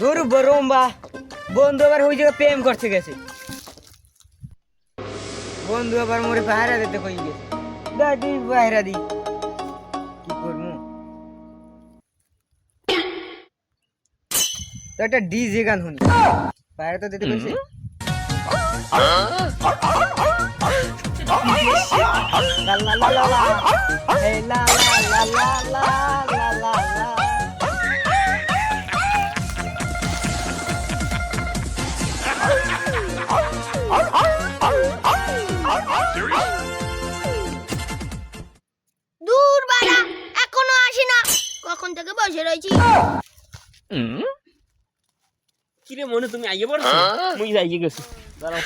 ধরু বরম্বা। বন্ধু আবার ওই জায়গায় প্রেম করতে গেছে। বন্ধু আবার মোরে পাহারা দিতে কই গেছে। দাদি পাহারা দি। কি করব? তো একটা ডিজে গান শুনি। পাহারা তো দিতে কইছে। লা লা লা লা লা হে লা। লা লা লা লা লা লা লা। কিরে মনে তুমি আইয়ে পড়ছো? মুই যাইয়ে গেছি। দাঁড়াও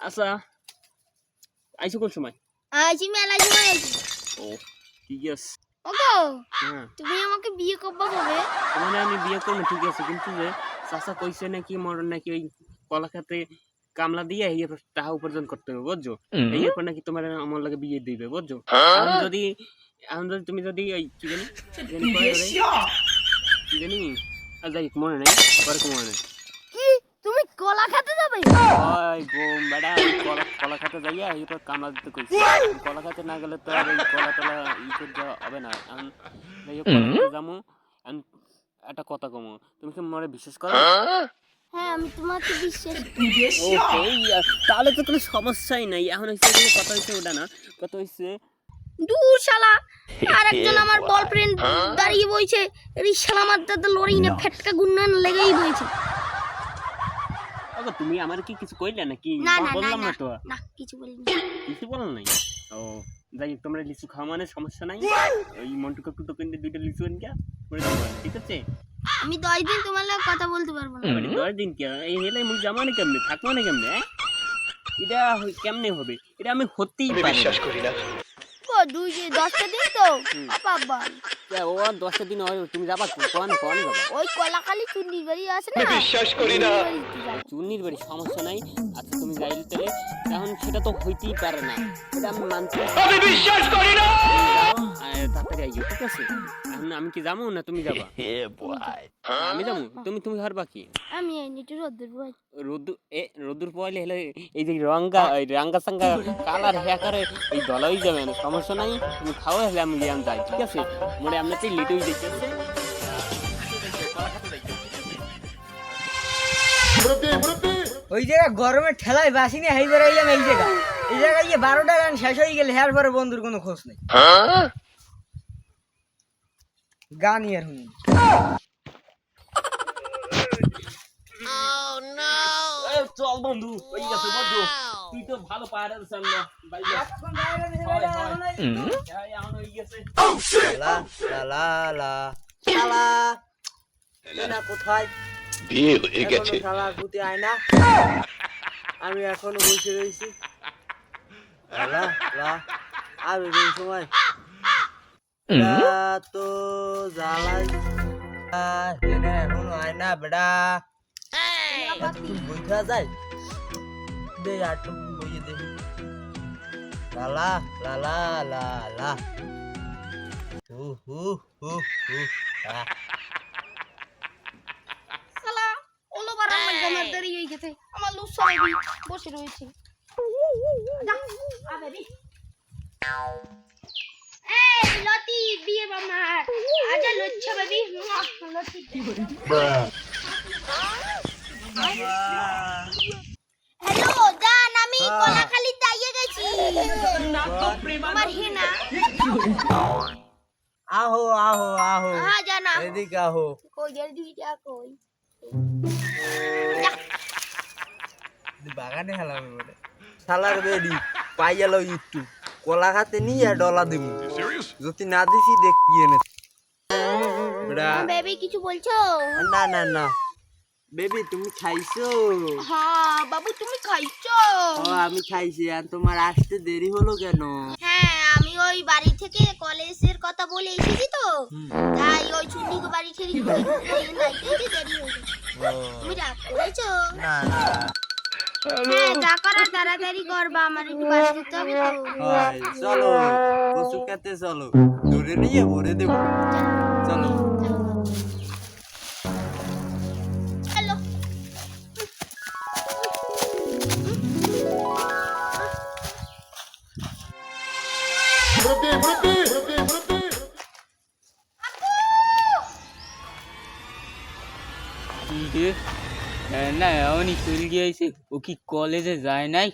আচ্ছা আইছো কোন সময়? আইছি মেলা সময় আইছি। ও ঠিক আছে ওগো হ্যাঁ। তুমি আমাকে বিয়ে করবা কবে? তোমার আমি বিয়ে করব ঠিক আছে কিন্তু যে চাচা কইছে নাকি মোর নাকি ওই কলা খাতে কামলা দিয়ে এই টাকা উপার্জন করতে হবে বুঝছ? এই এরপর নাকি তোমার আমার লাগে বিয়ে দিবে বুঝছ? এখন যদি এখন যদি তুমি যদি ওই কি জানি? কি জানি কয় ওরে? কি জানি? আর যাই মনে নেই পরে মনে নেই। কি? তুমি কলা খেতে যাবে? ওই গো ম্যাডাম কলা কলা খাতে যাইয়া এরপর কামলা দিতে কইছে। কলা খাতে না গেলে তো আর এই কলা টলা ই করতে হবে না। এখন যাই হোক কলা যামু। একটা কথা কমু তুমি কি মনে বিশ্বাস করো? হ্যাঁ আমি তোমাকে বিশ্বাস ওকে তাহলে তো কোনো সমস্যাই নাই। এখন হচ্ছে কথা হচ্ছে ওটা না। কথা হচ্ছে দূর শালা। আর একজন আমার বয়ফ্রেন্ড দাঁড়িয়ে বইছে এই শালা আমার দাদা লড়াই না ফেটকা গুন্নান লেগেই বইছে। ওগো তুমি আমার কি কিছু কইলে নাকি? না না না বললাম না তো। না কিছু বলিনি। কিছু বলার নাই? ও যাই তোমরা লিচু খাওয়া মানে সমস্যা নাই। ওই মন্টু কাকু তো কিনতে দুইটা লিচু এনে গিয়া করে দেবো ঠিক আছে? আমি দশ দিন তোমার লাগে কথা বলতে পারব না। দশ দিন কে এই হেলে মুই যাব না কেমনে থাকব না কেমনে হ্যাঁ? এটা কেমনে হবে? এটা আমি হতেই পারি না। ও দুই দশটা দিন তো। বাবা। ও দশটা দিন হয় তুমি যাবা কোন কোন যাবা? ওই কলাকালি চুন্নির বাড়ি আছে না? বিশ্বাস করি না। চুন্নির বাড়ি সমস্যা নাই। আচ্ছা তুমি যাইলে তাহলে। এখন সেটা তো হইতেই পারে না। এটা আমি মানছি। আমি বিশ্বাস করি না! তাড়াতাড়ি আইও ঠিক আছে? আমি কি যাব না তুমি যাবা? আমি যাব? তুমি তুমি হারবা কি? আমি রোদ্দুর বই রোদ্দুর এ রোদ্দুর পয়লে হেলে এই যে রঙ্গা ওই রাঙ্গা সাঙ্গা কালার হ্যাকারে এই দলাই যাবে না সমস্যা নাই। তুমি খাও হেলে আমি লিয়াম যাই ঠিক আছে? মনে আমরা লেটুই দেখতেছে ওই জায়গা গরমে ঠেলায় বাসি নিয়ে হাই বেড়াইলাম এই জায়গা। এই জায়গায় গিয়ে বারোটা গান শেষ হয়ে গেলে হেয়ার পরে বন্ধুর কোনো খোঁজ নেই। গান ইয়ার হুন oh, চল বন্ধু বন্ধু ভালো কোথায়? আমি এখন বসে রয়েছি। আমি সময় তো জ্বালাই না বেড়া। একটু যায়? দে আটটু বইয়ে দে। লালা লালা লা লা হু হু হু হু। আহ ওলো বার আমার দেরি হয়ে গেছে। আমার লুস সবাই বসে রয়েছে। যা, আ বেবি। এই লতি বিয়ে মামার আজা লচ্ছা বেবি। লতি হ্যালো জান আমি কলাখালি দাইয়ে গেছি। আমার হেনা। আহো আহো আহো। হ্যাঁ জানা এদিকে আহো। কই দুইটা কই। বাগানে হেলাম বলে। শালার বেডি পাই গেল একটু কলা খাতে নিয়ে ডলা দিব যদি না দিছি দেখি এনে। বেবি কিছু বলছো? না না না। বেবি তুমি খাইছো? হ্যাঁ বাবু তুমি খাইছো? ও আমি খাইছি আর তোমার আসতে দেরি হলো কেন? হ্যাঁ আমি ওই বাড়ি থেকে কলেজের কথা বলে এসেছি তো। তাই ওই চুন্ডিকে বাড়ি থেকে নাইতে দেরি হয়ে গেছে। ও, তুমি রাগ করেছ? না না হ্যাঁ যা করার তাড়াতাড়ি করবা আমার চলো খেতে চলো। ধরে নিয়ে ভরে দেবো। চলো। নি চলে গিয়েছে ও কি কলেজে যায় নাই?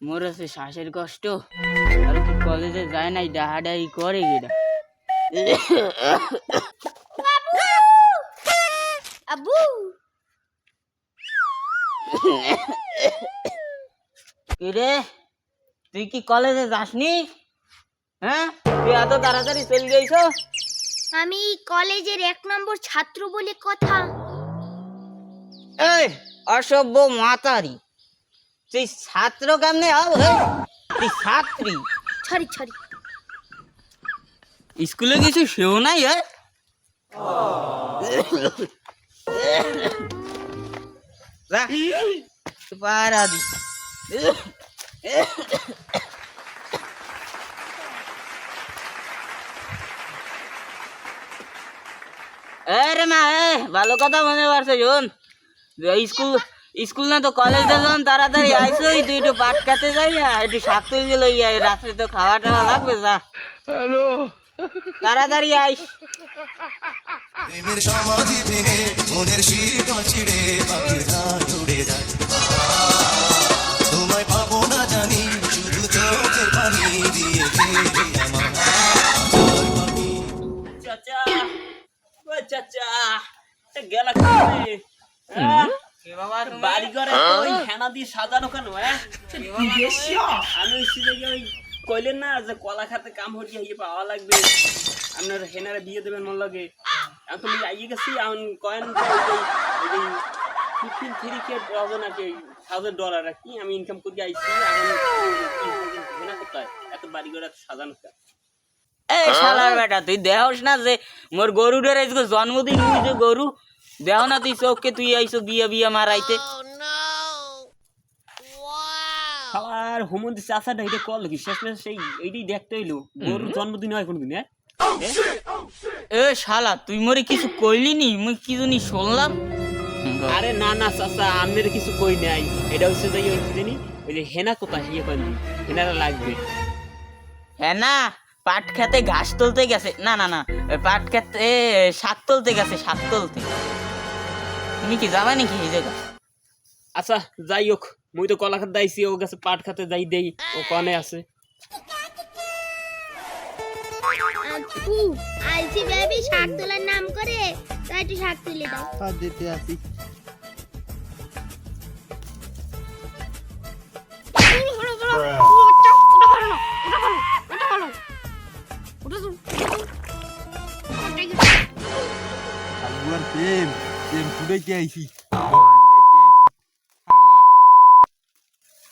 মোর আছে শ্বাসের কষ্ট। আর কি কলেজে যায় নাই ডাহাডাহি করে গেটা রে তুই কি কলেজে যাসনি? হ্যাঁ? তুই এত তাড়াতাড়ি চলে গেছ? আমি কলেজের এক নম্বর ছাত্র বলে কথা। এই অসভ্য মাতারি। তুই ছাত্র কেমনে হব তুই ছাত্রী। ছড়ি ছড়ি। স্কুলে কিছু সেও নাই হ্যাঁ পারা দি। আরে মা এ, ভালো কথা মনে পারছে শোন। স্কুল স্কুল না তো কলেজ যখন তাড়াতাড়ি আইসো তুই একটু পাট কাতে যাই না একটু শাক তুলে লই আয় রাত্রে তো খাওয়া টাওয়া লাগবে যা। হ্যালো। তাড়াতাড়ি আইস। প্রেমের সমাধি ভেঙে মনের শীত ছিড়ে পাখিরা উড়ে যায়। তোমায় পাবো না জানি শুধু চোখের পানি দিয়ে খেলি আমার চাচা ও চাচা গেলা কোথায়? বাড়ি ঘরে ওই হেনা দিয়ে সাজানো কেন হ্যাঁ? আমি সিজে গিয়ে ওই কইলেন না যে কলা খাতে কাম হরিয়ে পাওয়া লাগবে। আপনার হেনারে বিয়ে দেবেন মন লাগে। এখন তুমি আইয়ে গেছি এখন কয়েন ফিফটিন থ্রি কে ডজন আর কি থাউজেন্ড ডলার আর কি আমি ইনকাম করে আইছি হেনা কোথায় এত বাড়ি ঘরে এত সাজানো কেন? এই শালার বেটা তুই দেহস না যে মোর আজকে জন্মদিন গরু দেহ না তুই চোখকে তুই আইসো বিয়া বিয়া মারাইতে। আর হোমন্দি চাষাটা এটা কল কি শেষ মেশ সেই এইটাই দেখতে হইল। গরুর জন্মদিন হয় কোনদিন হ্যাঁ? এ শালা তুই মরে কিছু কইলি নি? মুই কি জানি শুনলাম। আরে না না চাচা আমের কিছু কই নাই। এটা হচ্ছে যে ওই জানি ওই যে হেনা কোথায় ইয়ে করেন হেনারা লাগবে। হ্যাঁ না পাট খেতে ঘাস তুলতে গেছে। না না না পাট খেতে শাক তুলতে গেছে শাক তুলতে। তুমি কি যাবা নাকি এই জায়গা? আচ্ছা যাই হোক মুই তো কলা খাতে দাইছি ও গেছে পাট খাতে যাই দেই ও কনে আছে। আব্বু আলসি বেবি শাক তোলার নাম করে তাই একটু শাক তুলে দাও। দিতে আসি। আগুয়ার প্রেম। প্রেম ফুটাইতে আইছি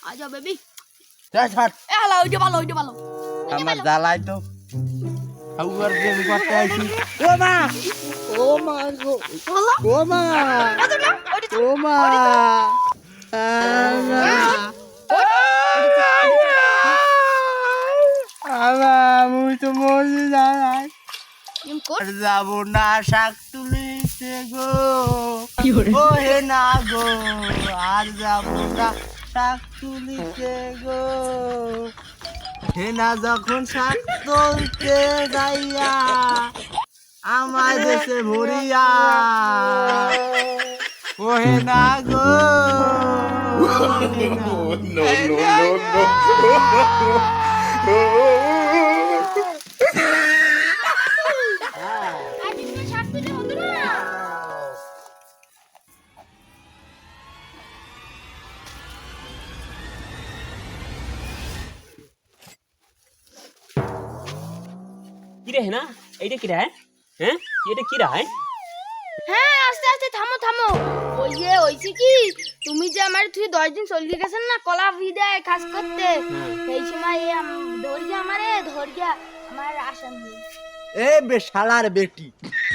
আজা বেবি ছাড় এ হালা ওইটা ভালো ওইটা ভালো আমার জ্বালাই তো আগুয়ার প্রেম করতে আইছি ও মা ও মা গো ও মা ও মা আমার মুই তো মরে যাই আর যাব না শাক তুলিতে গো ও হে না গো আর যাব না শাক তুলিতে গো হে না যখন শাক তুলতে যাইয়া আমার দেশে ভরিয়া ও হে না গো ও হে না। আজকে কিরে হেনা? এইটা কিরা হ্যাঁ? হ্যাঁ? এটা কিরা হ্যাঁ? হ্যাঁ আস্তে আস্তে থামো থামো। ওই যে হয়েছে কি? তুমি যে আমার তুই দশ দিন চলে গেছেন না কলা ভিদায় কাজ করতে। সেই সময় এ আম- আমারে ধৈর্য আমার আসামি। এ বেশালার বেটি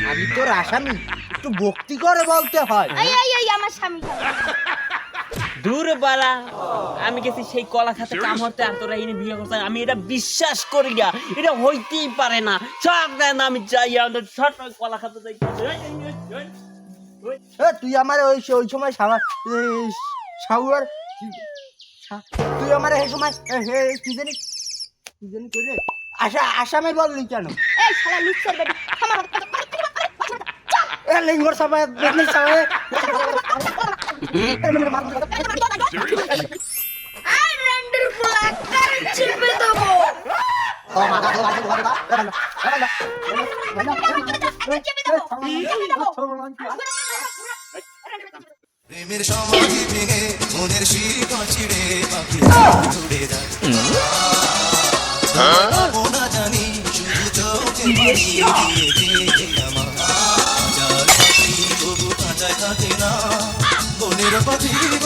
আমি তোর আসামি একটু ভক্তি করে বলতে হয়। এই এই এই আমার স্বামী। দূর বালা আমি গেছি সেই কলা খাতে কাম হতে আর তোরা এনে বিয়ে করতে আমি এটা বিশ্বাস করি না এটা হইতেই পারে না সব দেন আমি যাই আমাদের ছোট কলা খাতে যাই তুই আমার ওই ওই সময় সাবা সাউয়ার তুই আমার এই সময় কি জানি কি জানি করে আশা আসামে বললি কেন এই শালা বেটি থামো এ লিঙ্গর সবাই প্রেমের সমাধি ভেঙে মনের শিকড় ছিঁড়ে পাখি উড়ে যায় না জানি শুধু চোখের বনের পাখি